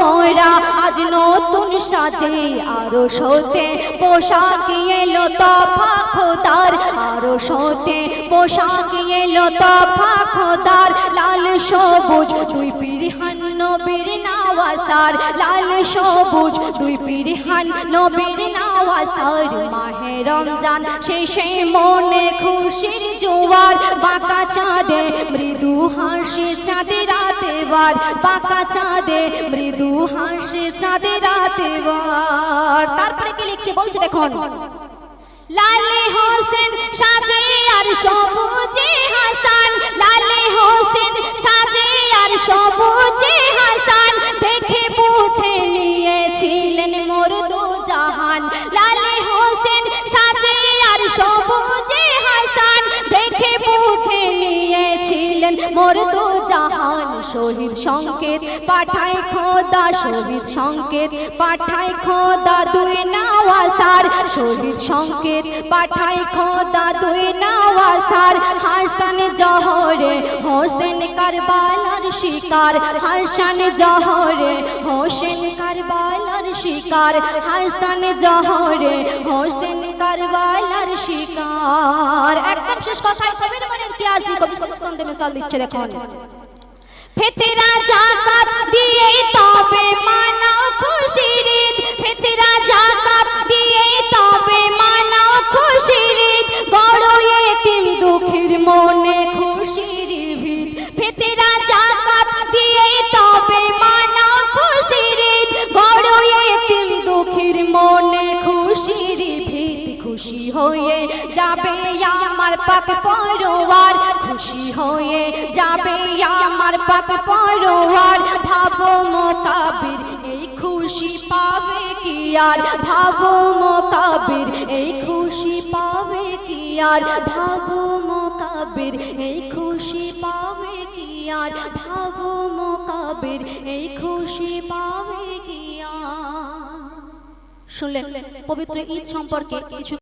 মোরা আজ নতুন সাজে আরও সতে পোশাক এলো তফা খোদার আরও সতে পোশাক এলো তফা খোদার লাল সবুজ, দুই পিরিহান নবীর নাওয়াসার। লাল সবুজ, দুই পিরিহান নবীর নাওয়াসার মাহে রমজান শেষে মনে খুশির জোয়ার। বাঁকা চাঁদে মৃদু হাসি, চাঁদে রাতে বার। বাঁকা চাঁদে মৃদু হাসি, চাঁদে রাতে বার। তারপরে কি লিখছে বলছে দেখুন? লালে হোসেন সাজে আর সবুজে হাসান জাহান লালে হোসেন সাজে আর সবুজে হাসান, দেখে বুঝে নিয়েছিলেন মোর দু জাহান। শহীদ সংকেত পাঠায় খোদা, শহীদ সংকেত পাঠায় খোদা, দুই নাওয়াসার শহীদ সংকেত পাঠায় খোদা, দুই নাওয়াসার হাসান জহরে হোসেন কারবালার শিকার। হাসান জহরে শিকার, হাসান জহরে, হোসেন কারবালার শিকার। একদম শেষ কথায় কবির মনের কি আজি কবি সন্দেহ মিসাল দিচ্ছে দেখুন। ফেতেরা খুশি হয়ে যাবে আমার পাক পরোয়ার খুশি হয়ে যাবে আমার পাক পরোয়ার ভাবো মোকাবির, এই খুশি পাবে কি আর? ভাবো মোকাবির, এই খুশি পাবে কি আর? ভাবো মোকাবির, এই খুশি পাবে কি আর? ভাবো মোকাবির, এই খুশি পাবে কি আর? শুনলেন, পবিত্র ঈদ সম্পর্কে কিছু